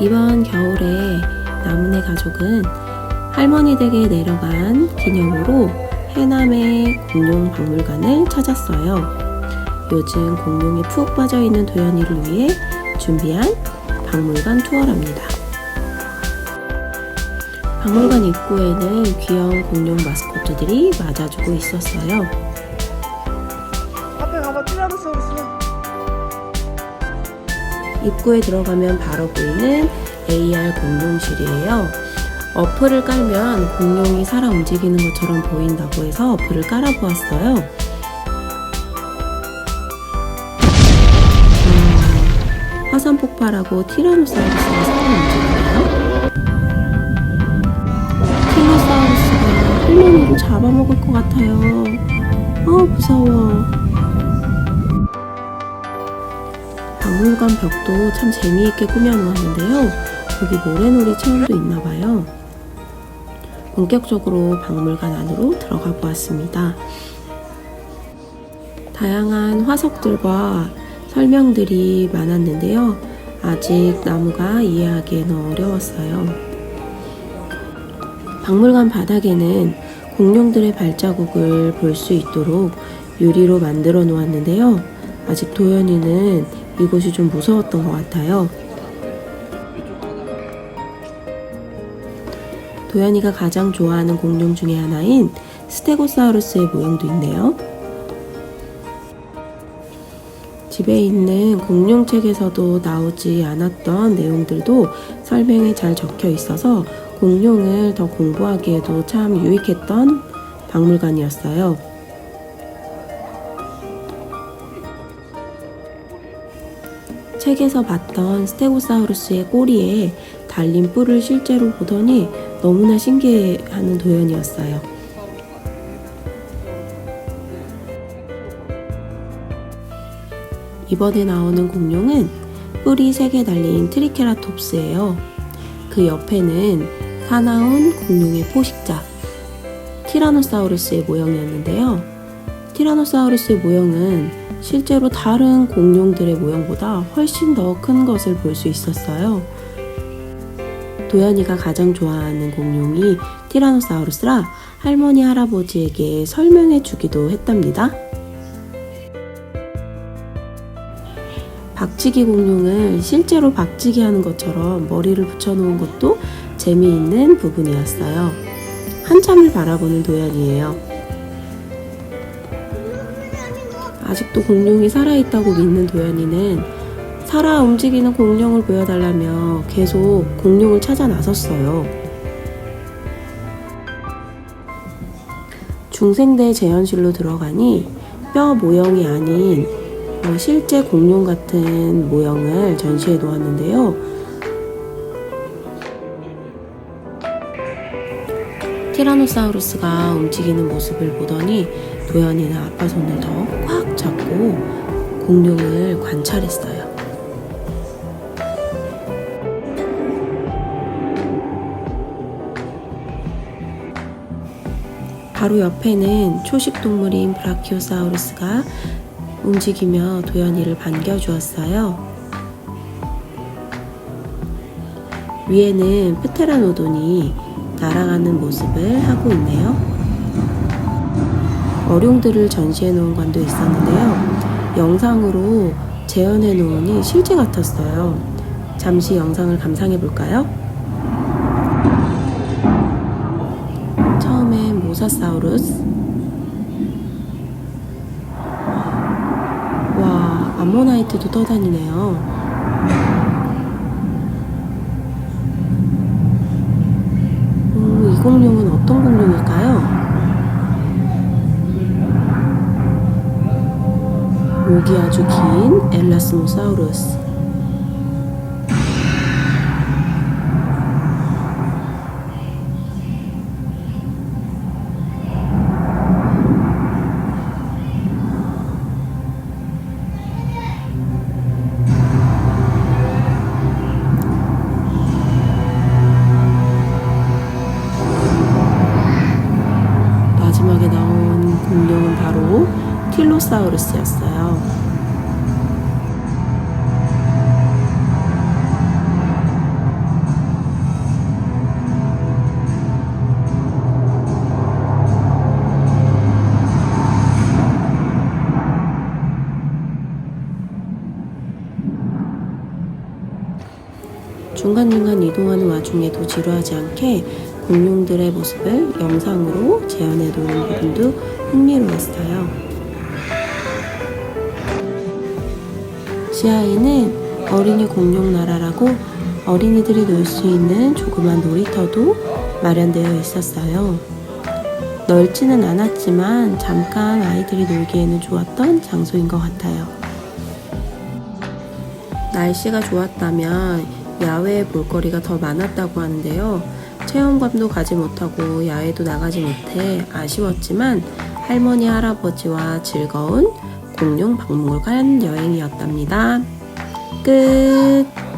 이번 겨울에 나문의 가족은 할머니 댁에 내려간 기념으로 해남의 공룡 박물관을 찾았어요. 요즘 공룡에 푹 빠져 있는 도연이를 위해 준비한 박물관 투어랍니다. 박물관 입구에는 귀여운 공룡 마스코트들이 맞아주고 있었어요. 입구에 들어가면 바로 보이는 AR 공룡실이에요. 어플을 깔면 공룡이 살아 움직이는 것처럼 보인다고 해서 어플을 깔아보았어요. 자, 화산 폭발하고 티라노사우루스가 살아 움직이네요. 티라노사우루스가 할머니를 잡아먹을 것 같아요. 어, 무서워. 박물관 벽도 참 재미있게 꾸며놓았는데요. 여기 모래놀이 체험도 있나봐요. 본격적으로 박물관 안으로 들어가 보았습니다. 다양한 화석들과 설명들이 많았는데요. 아직 나무가 이해하기에는 어려웠어요. 박물관 바닥에는 공룡들의 발자국을 볼 수 있도록 유리로 만들어 놓았는데요. 아직 도연이는 이곳이 좀 무서웠던 것 같아요. 도연이가 가장 좋아하는 공룡 중에 하나인 스테고사우루스의 모형도 있네요. 집에 있는 공룡책에서도 나오지 않았던 내용들도 설명에 잘 적혀 있어서 공룡을 더 공부하기에도 참 유익했던 박물관이었어요. 책에서 봤던 스테고사우루스의 꼬리에 달린 뿔을 실제로 보더니 너무나 신기해하는 도연이었어요. 이번에 나오는 공룡은 뿔이 3개 달린 트리케라톱스예요. 그 옆에는 사나운 공룡의 포식자 티라노사우루스의 모형이었는데요. 티라노사우루스의 모형은 실제로 다른 공룡들의 모형보다 훨씬 더 큰 것을 볼 수 있었어요. 도연이가 가장 좋아하는 공룡이 티라노사우루스라 할머니 할아버지에게 설명해 주기도 했답니다. 박치기 공룡을 실제로 박치기 하는 것처럼 머리를 붙여놓은 것도 재미있는 부분이었어요. 한참을 바라보는 도연이에요. 아직도 공룡이 살아있다고 믿는 도연이는 살아 움직이는 공룡을 보여달라며 계속 공룡을 찾아 나섰어요. 중생대 재현실로 들어가니 뼈 모형이 아닌 어, 실제 공룡 같은 모형을 전시해 놓았는데요. 티라노사우루스가 움직이는 모습을 보더니 도연이는 아빠 손을 더꽉 잡고 공룡을 관찰했어요. 바로 옆에는 초식 동물인 브라키오사우루스가 움직이며 도연이를 반겨주었어요. 위에는 프테라노돈이 날아가는 모습을 하고 있네요. 어룡들을 전시해 놓은 관도 있었는데요. 영상으로 재현해 놓으니 실제 같았어요. 잠시 영상을 감상해 볼까요? 처음엔 모사사우루스. 와, 암모나이트도 떠다니네요. 오, 이 공룡은 어떤 공룡일까요? 목이 아주 긴 엘라스모사우루스. 마지막에 나온 공룡은 바로 틸로사우루스였어요. 중간중간 이동하는 와중에도 지루하지 않게 공룡들의 모습을 영상으로 재현해 놓은 부분도 흥미로웠어요. 지하에는 어린이 공룡 나라라고 어린이들이 놀 수 있는 조그만 놀이터도 마련되어 있었어요. 넓지는 않았지만 잠깐 아이들이 놀기에는 좋았던 장소인 것 같아요. 날씨가 좋았다면 야외에 볼거리가 더 많았다고 하는데요. 체험관도 가지 못하고 야외도 나가지 못해 아쉬웠지만 할머니 할아버지와 즐거운 공룡 박물관 여행이었답니다. 끝!